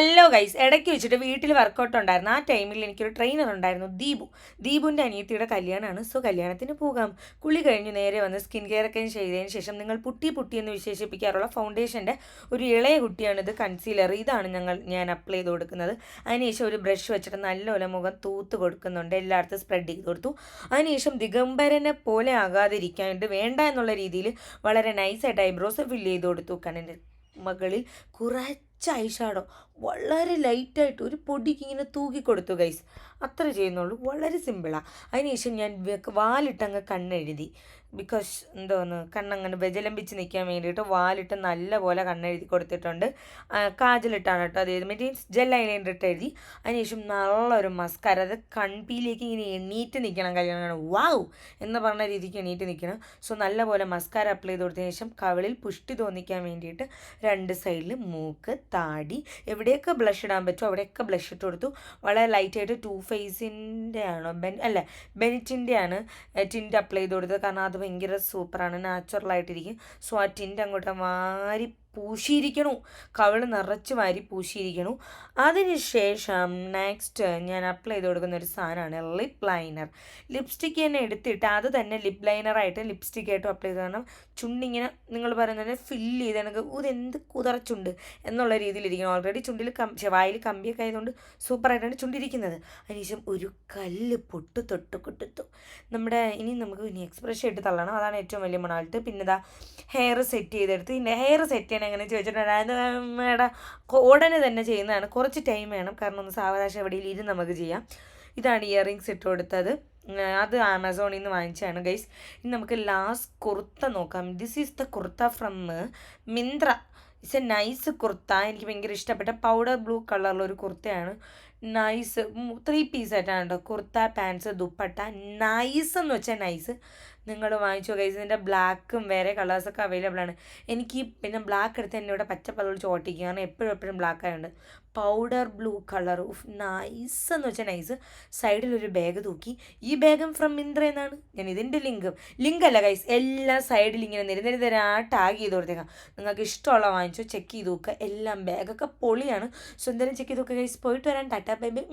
Hello guys ഇടയ്ക്ക് വെച്ചിട്ട് വീട്ടിൽ വർക്കൗട്ട് ഉണ്ടായിരുന്നു. ആ ടൈമിൽ എനിക്കൊരു ട്രെയിനർ ഉണ്ടായിരുന്നു ദീപു. ദീപുവിന്റെ അനിയത്തിയുടെ കല്യാണമാണ് സോ കല്യാണത്തിന് പോകാം. കുളി കഴിഞ്ഞ് നേരെ വന്ന് സ്കിൻ കെയർ ഒക്കെ ചെയ്തതിന് ശേഷം നിങ്ങൾ പുട്ടി പുട്ടി എന്ന് വിശേഷിപ്പിക്കാറുള്ള ഫൗണ്ടേഷന്റെ ഒരു ഇളയ കുട്ടിയാണ് ഇത് കൺസീലർ ഇതാണ് ഞങ്ങൾ ഞാൻ അപ്ലൈ ചെയ്ത് കൊടുക്കുന്നത്. അതിനുശേഷം ഒരു ബ്രഷ് വെച്ചിട്ട് നല്ലപോലെ മുഖം തൂത്ത് കൊടുക്കുന്നുണ്ട്. എല്ലായിടത്തും സ്പ്രെഡ് ചെയ്ത് കൊടുത്തു. അതിനുശേഷം ദിഗംബരനെ പോലെ ആകാതിരിക്കാനായിട്ട് വേണ്ട എന്നുള്ള രീതിയിൽ വളരെ നൈസായിട്ട് ഐബ്രോസ് ഫില്ല് ചെയ്ത് കൊടുത്തു. കണ്ണിന്റെ മകളിൽ കുറച്ച് ഐഷാഡോ വളരെ ലൈറ്റായിട്ട് ഒരു പൊടിക്ക് ഇങ്ങനെ തൂക്കി കൊടുത്തു ഗൈസ് അത്ര ചെയ്യുന്നുള്ളൂ. വളരെ സിമ്പിളാണ് അതിനുശേഷം ഞാൻ വാലിട്ടങ്ങ് കണ്ണെഴുതി. ബിക്കോസ് എന്തോന്ന് കണ്ണങ്ങനെ വിജലംബിച്ച് നിൽക്കാൻ വേണ്ടിയിട്ട് വാലിട്ട് നല്ല പോലെ കണ്ണെഴുതി കൊടുത്തിട്ടുണ്ട്. കാജലിട്ടാണ് കേട്ടോ അത് മീൻസ് ജെൽ ഐലൈനർ ഇട്ട് എഴുതി. അതിനുശേഷം നല്ലൊരു മസ്കാര അത് കൺപിയിലേക്ക് ഇങ്ങനെ എണ്ണീറ്റ് നിൽക്കണം കല്യാണം വാവ് എന്ന് പറഞ്ഞ രീതിക്ക് എണ്ണീറ്റ് നിൽക്കണം സോ നല്ലപോലെ മസ്കാര അപ്ലൈ ചെയ്ത് കൊടുത്തതിന് ശേഷം കവിളിൽ പുഷ്ടി തോന്നിക്കാൻ വേണ്ടിയിട്ട് രണ്ട് സൈഡിൽ മൂക്ക് താടി എവിടെയൊക്കെ ബ്ലഷ് ഇടാൻ പറ്റുമോ അവിടെയൊക്കെ ബ്ലഷ് ഇട്ട് കൊടുത്തു. വളരെ ലൈറ്റായിട്ട് ടു ഫേസിന്റെ ആണോ ബെൻ അല്ല ബെനിറ്റിന്റെ ആണ് ടിന്റ് അപ്ലൈ ചെയ്ത് കൊടുത്തത്. കാരണം അത് ഭയങ്കര സൂപ്പറാണ്. നാച്ചുറലായിട്ടിരിക്കും സോ ആ ടിന്റ് അങ്ങോട്ട് വാരി പൂശിയിരിക്കണു. കവിൾ നിറച്ച് വാരി പൂശിയിരിക്കണു. അതിനുശേഷം നെക്സ്റ്റ് ഞാൻ അപ്ലൈ ചെയ്ത് കൊടുക്കുന്ന ഒരു സാധനമാണ് ലിപ് ലൈനർ ലിപ്സ്റ്റിക്ക് തന്നെ എടുത്തിട്ട് അത് തന്നെ ലിപ്പ് ലൈനറായിട്ട് ലിപ്സ്റ്റിക് ആയിട്ടും അപ്ലൈ ചെയ്ത് കാരണം ചുണ്ടിങ്ങനെ നിങ്ങൾ പറയുന്നത് ഫില്ല് ചെയ്ത് എനിക്ക് ഇതെന്ത് കുതറച്ചുണ്ട് എന്നുള്ള രീതിയിലിരിക്കണം. ഓൾറെഡി ചുണ്ടിൽ കം വായിൽ കമ്പിയൊക്കെ ആയതുകൊണ്ട് സൂപ്പറായിട്ടാണ് ചുണ്ടിരിക്കുന്നത്. അതിനുശേഷം ഒരു കല്ല് പൊട്ട് തൊട്ട് കൊട്ടിത്തു നമ്മുടെ ഇനി നമുക്ക് ഇനി എക്സ്പ്രഷൻ ഇട്ട് തള്ളണം. അതാണ് ഏറ്റവും വലിയ മണാലിട്ട് പിന്നെ ഇതാ ഹെയർ സെറ്റ് ചെയ്തെടുത്ത്. ഹെയർ സെറ്റ് ചെയ്യാൻ എങ്ങനെ ചോദിച്ചിട്ടുണ്ടായിരുന്നു മേഡം ഉടനെ തന്നെ ചെയ്യുന്നതാണ്. കുറച്ച് ടൈം വേണം. കാരണം ഒന്ന് സാവകാശം എവിടെയും ഇരുന്ന് നമുക്ക് ചെയ്യാം. ഇതാണ് ഇയർ റിങ്സ് ഇട്ട് കൊടുത്തത് അത് ആമസോണിൽ നിന്ന് വാങ്ങിച്ചാണ് ഗൈസ് ഇനി നമുക്ക് ലാസ്റ്റ് കുർത്ത നോക്കാം. This is the kurta from Myntra it's a nice kurta എനിക്ക് ഭയങ്കര ഇഷ്ടപ്പെട്ട പൗഡർ ബ്ലൂ കളറുള്ള ഒരു കുർത്തയാണ് നൈസ് ത്രീ പീസ് ആയിട്ടാണ് കേട്ടോ കുർത്ത പാൻസ് ദുപ്പട്ട നൈസ് എന്ന് വെച്ചാൽ നൈസ് നിങ്ങൾ വാങ്ങിച്ചു കൈസ് ഇതിന്റെ ബ്ലാക്കും വേറെ കളേഴ്സൊക്കെ അവൈലബിൾ ആണ്. എനിക്ക് പിന്നെ ബ്ലാക്ക് എടുത്ത് എന്നെ ഇവിടെ പച്ചപ്പതോട് ചോട്ടിക്കുക കാരണം എപ്പോഴും എപ്പോഴും ബ്ലാക്ക് ആയതുകൊണ്ട് പൗഡർ ബ്ലൂ കളർ ഉഫ് നൈസ് എന്ന് വെച്ചാൽ നൈസ് സൈഡിലൊരു ബാഗ് തൂക്കി. ഈ ബാഗും ഫ്രം മിന്ത്ര എന്നാണ്. ഞാൻ ഇതിന്റെ ലിങ്കും ലിങ്ക് അല്ല കൈസ് എല്ലാം സൈഡിൽ ഇങ്ങനെ നിരനിരതരാ ടാഗ് ചെയ്ത് കൊടുത്തേക്കാം. നിങ്ങൾക്ക് ഇഷ്ടമുള്ള വാങ്ങിച്ചോ ചെക്ക് ചെയ്ത് നോക്കുക എല്ലാം ബാഗൊക്കെ പൊളിയാണ്. സ്വന്തം ചെക്ക് ചെയ്ത് നോക്കുക ഗൈസ് പോയിട്ട് വരാൻ ടാറ്റാ ബൈ ബൈ.